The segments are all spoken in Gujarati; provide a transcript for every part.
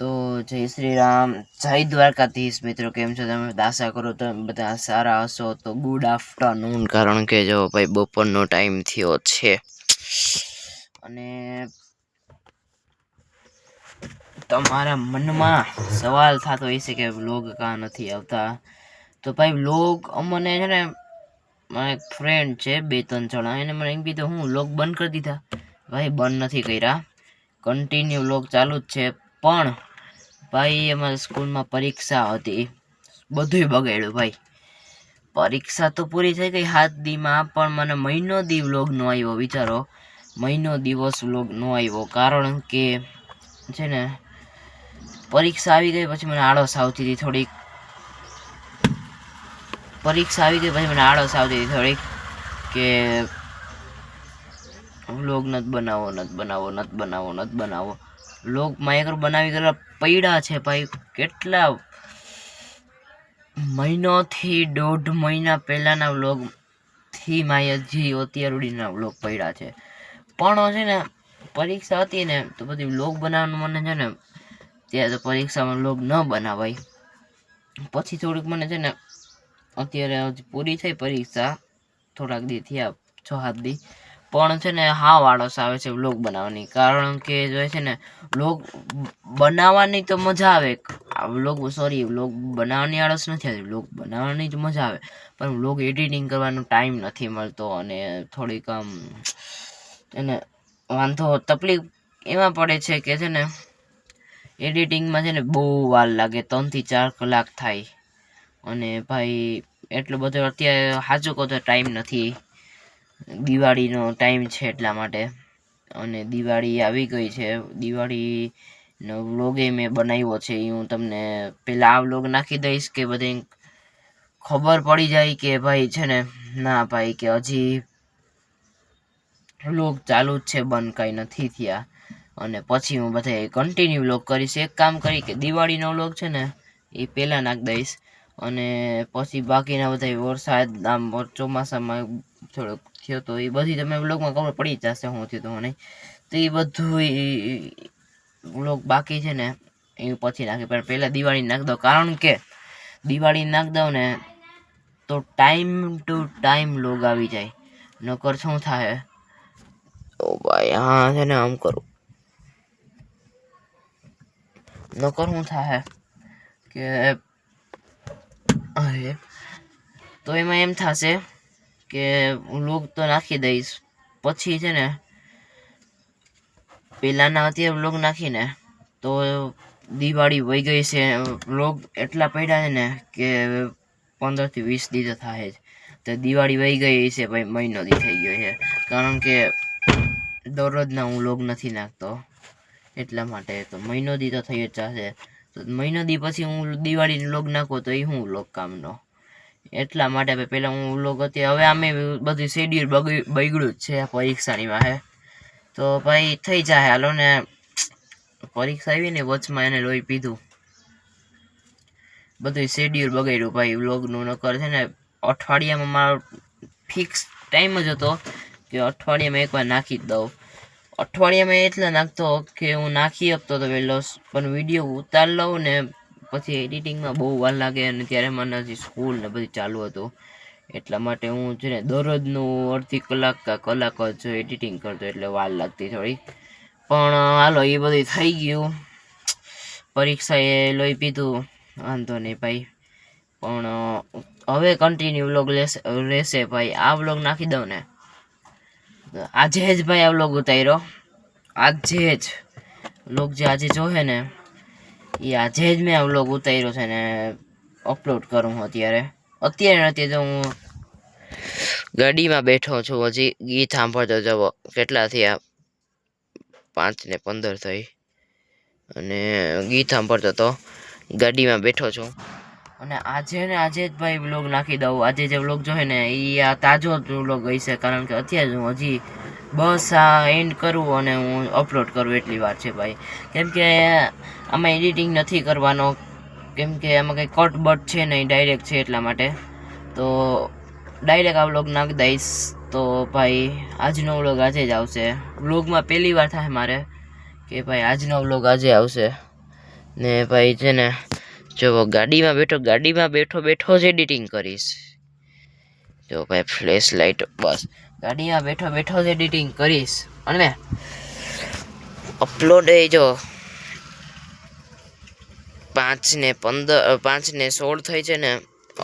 તો જય શ્રી રામ. જય દ્વારકાધીશ મિત્રો, કેમ છો? તમે આશા કરો તમે બધા સારા હશો. તો ગુડ આફ્ટરનૂન કારણ કે જો ભાઈ બપોરનો ટાઈમ થયો છે. અને તમારા મનમાં સવાલ થતો હશે કે વ્લોગ કાં નથી આવતા? તો ભાઈ વ્લોગ અમને છે ને, મારા એક ફ્રેન્ડ છે, બે ત્રણ જણા. એને મને એમ કીધું, હું વ્લોગ બંધ કરી દીધા. ભાઈ બંધ નથી કર્યા. કન્ટિન્યુ વ્લોગ ચાલુ જ છે. પણ ભાઈ અમારા સ્કૂલમાં પરીક્ષા હતી. બધુંય બગાડ્યું ભાઈ. પરીક્ષા તો પૂરી થઈ ગઈ હાથ દીમાં, પણ મને મહિનો દી વ્લોગ નો આવ્યો, વિચારો. મહિનો દિવસ વ્લોગ નો આવ્યો, કારણ કે છે ને, પરીક્ષા આવી ગઈ પછી મને આળસ આવતી હતી થોડીક. પરીક્ષા આવી ગઈ પછી મને આળસ આવતી હતી થોડીક કે વ્લોગ નથી બનાવો નથી બનાવો નથી બનાવો નથી બનાવો. વ્લોગ માયકર બનાવી ગયેલા પૈડા છે ભાઈ. કેટલા મહિનોથી દોઢ મહિના પહેલાંના વ્લોગથી માયજી અત્યાર સુધીના વ્લોગ પડ્યા છે. પણ છે ને, પરીક્ષા હતી ને, તો બધી વ્લોગ બનાવવાનું મને છે ને, ત્યારે તો પરીક્ષામાં વ્લોગ ન બનાવાય. પછી થોડીક મને છે ને, અત્યારે પૂરી થઈ પરીક્ષા, થોડાક દી થયા, છ સાત દી. પણ છે ને હા આળસ આવે છે વ્લોગ બનાવવાની. કારણ કે જો છે ને વ્લોગ બનાવવાની તો મજા આવે. વ્લોગ સોરી વ્લોગ બનાવવાની આળસ નથી આવતી વ્લોગ બનાવવાની જ મજા આવે. પણ વ્લોગ એડિટિંગ કરવાનો ટાઈમ નથી મળતો અને થોડીક આમ એને વાંધો, તકલીફ એમાં પડે છે કે છે ને એડિટિંગમાં છે ને બહુ વાર લાગે ત્રણથી ચાર કલાક થાય. અને ભાઈ, એટલો બધો અત્યારે કહો તો ટાઈમ નથી. દિવાળીનો ટાઈમ છે એટલા માટે. અને દિવાળી આવી ગઈ છે. દિવાળીનો વ્લોગે મેં બનાવ્યો છે એ હું તમને પહેલાં આ વ્લોગ નાખી દઈશ કે બધી ખબર પડી જાય કે ભાઈ છે ને, ના ભાઈ કે હજી વ્લોગ ચાલુ જ છે, બંધ કાંઈ નથી થયા. અને પછી હું બધે કન્ટિન્યુ વ્લોગ કરીશ. એક કામ કરી કે દિવાળીનો વ્લોગ છે ને, એ પહેલાં નાખી દઈશ. અને પછી બાકીના બધા વરસાદ, આમ ચોમાસામાં થોડોક થયો તો એ બધી તમે વ્લોગમાં ખબર પડી જ જશે શું થયું તો મને તો એ બધું વ્લોગ બાકી છે ને, એ પછી નાખી પણ પહેલાં દિવાળી નાખી દો કારણ કે દિવાળી નાખી દઉં ને તો ટાઈમ ટુ ટાઈમ લોગ આવી જાય. નકર શું થાય? ઓ ભાઈ, હા, છે ને, આમ કરું. નકર શું થાય? કે તો એમાં એમ થશે કે હું લોગ તો નાખી દઈશ. પછી છે ને પહેલાંના અત્યારે વ્લોગ નાખીને, તો દિવાળી વહી ગઈ છે. વ્લોગ એટલા પડ્યા છે ને કે પંદરથી વીસ દિવસ થાય જ. તો દિવાળી વહી ગઈ છે ભાઈ, મહિનો દી થઈ ગયો છે. કારણ કે દરરોજના હું વ્લોગ નથી નાખતો. એટલા માટે તો મહિનો દી તો થઈ જ જશે. તો મહિનો દી પછી હું દિવાળીનો વ્લોગ નાખો તો એ હું વ્લોગ કામનો? એટલા માટે પહેલાં હું વ્લોગ હતી. હવે આમે બધું શેડ્યુલ બગડ્યું જ છે પરીક્ષાની વાહે તો ભાઈ, થઈ જાય હાલો ને. પરીક્ષા આવી ને વચમાં એને લોહી પીધું. બધું શેડ્યુલ બગાડ્યું ભાઈ વ્લોગનું નકર છે ને, અઠવાડિયામાં મારો ફિક્સ ટાઈમ જ હતો કે અઠવાડિયામાં એકવાર નાખી જ દઉં. અઠવાડિયામાં એટલા નાખતો કે હું નાખી આપતો હતો વહેલો પણ વીડિયો ઉતાર લઉં ને પછી એડિટિંગમાં બહુ વાર લાગે અને ત્યારે મને હજી સ્કૂલ ને બધી ચાલુ હતું. એટલા માટે હું છે ને દરરોજનું અડધી કલાક કલાક જ એડિટિંગ કરતો, એટલે વાર લાગતી થોડી. પણ, હાલો, એ બધું થઈ ગયું. પરીક્ષાએ લોહી પીધું. વાંધો નહીં ભાઈ. પણ, હવે કન્ટિન્યુ વ્લોગ લેશે, રહેશે ભાઈ. આ વ્લોગ નાખી દઉં ને. આજે જ ભાઈ આ વ્લોગ ઉતાર્યો. આજે જ. લોક જે આજે જોહે ને એ આજે જ મેં વ્લોગ ઉતાર્યો છે ને અપલોડ કરું હું અત્યારે. અત્યારે નથી તો હું ગાડીમાં બેઠો છું, હજી ગીત સાંભળતો જવો. કેટલા થયા? પાંચ ને પંદર થઈ. અને ગીત સાંભળતો તો ગાડીમાં બેઠો છું. અને આજે ને આજે જ ભાઈ વ્લોગ નાખી દઉં. આજે જે વ્લોગ જોઈએ ને એ આ તાજો જ વ્લોગ હશે કારણ કે અત્યારે હું હજી બસ આ એન્ડ કરું અને હું અપલોડ કરું, એટલી વાર છે ભાઈ. કેમ કે આમાં એડિટિંગ નથી કરવાનો. કેમ કે આમાં કંઈ કટ બટ છે નહીં ડાયરેક્ટ છે એટલા માટે. તો ડાયરેક્ટ આ વ્લોગ નાખી દઈશ. તો ભાઈ, આજનો વ્લોગ આજે જ આવશે. વ્લોગમાં પહેલી વાર થાય મારે કે ભાઈ, આજનો વ્લોગ આજે આવશે. ને ભાઈ, છે ને, જો ગાડીમાં બેઠો ગાડીમાં બેઠો બેઠો જ એડિટિંગ કરીશ. જો ભાઈ ફ્લેશ લાઇટ બસ. ગાડીમાં બેઠો બેઠો જ એડિટિંગ કરીશ. અને અપલોડ એ જો પાંચ ને પંદર, પાંચ ને સોળ થઈ છે ને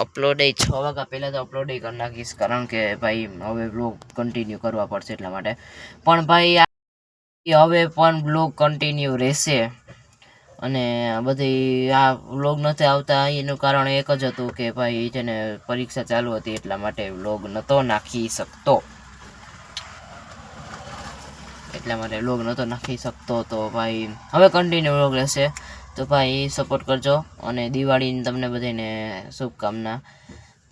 અપલોડ એ છ વાગ્યા પહેલાં તો અપલોડ એ કરી નાખીશ. કારણ કે ભાઈ, હવે બ્લોગ કન્ટિન્યુ કરવા પડશે એટલા માટે. પણ ભાઈ હવે પણ બ્લોગ કન્ટિન્યુ રહેશે. અને બધી, આ વ્લોગ નથી આવતા. એનું કારણ એક જ હતું કે ભાઈ છે ને પરીક્ષા ચાલુ હતી એટલા માટે વ્લોગ નહોતો નાખી શકતો. એટલા માટે વ્લોગ નહોતો નાખી શકતો તો ભાઈ, હવે કન્ટિન્યુ વ્લોગ રહેશે. તો ભાઈ સપોર્ટ કરજો અને દિવાળીની તમને બધાને શુભકામના.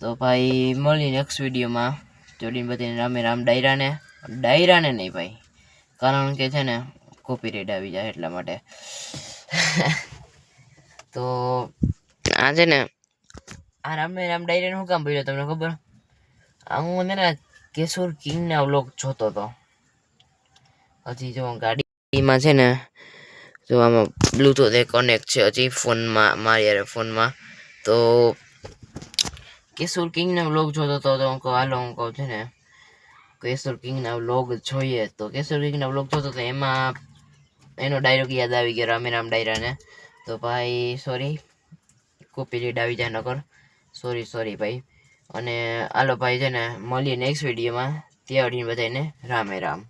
તો ભાઈ મળી નેક્સ્ટ વિડીયોમાં જોડીને બધાને રામે રામ ડાયરાને. ડાયરાને નહીં ભાઈ, કારણ કે છે ને કોપીરાઇટ આવી જાય એટલા માટે. તો આ છે ને, આ રામે રામ ડાયરાને શું કામ બોલ્યો તમને ખબર? હું ને કેશોર કિંગના વ્લોગ જોતો હતો. હજી જો ગાડીમાં છે ને, જો આમાં બ્લૂટૂથ એ કનેક્ટ છે હજી ફોનમાં, મારી યારે ફોનમાં. તો કેશોર કિંગના વ્લોગ જોતો હતો તો હું કહું, હાલો, હું કહું છે ને, કેશોર કિંગના વ્લોગ જોઈએ. તો કેશોર કિંગના વ્લોગ જોતો તો એમાં એનો ડાયરોગ યાદ આવી ગયો રામે રામ ડાયરાને તો ભાઈ સોરી કોપી રેડ આવી જાય નકર. સોરી સોરી ભાઈ. અને આલો ભાઈ છે ને, મળીએ નેક્સ્ટ વિડીયોમાં ત્યાં અડીને બધાને રામે રામ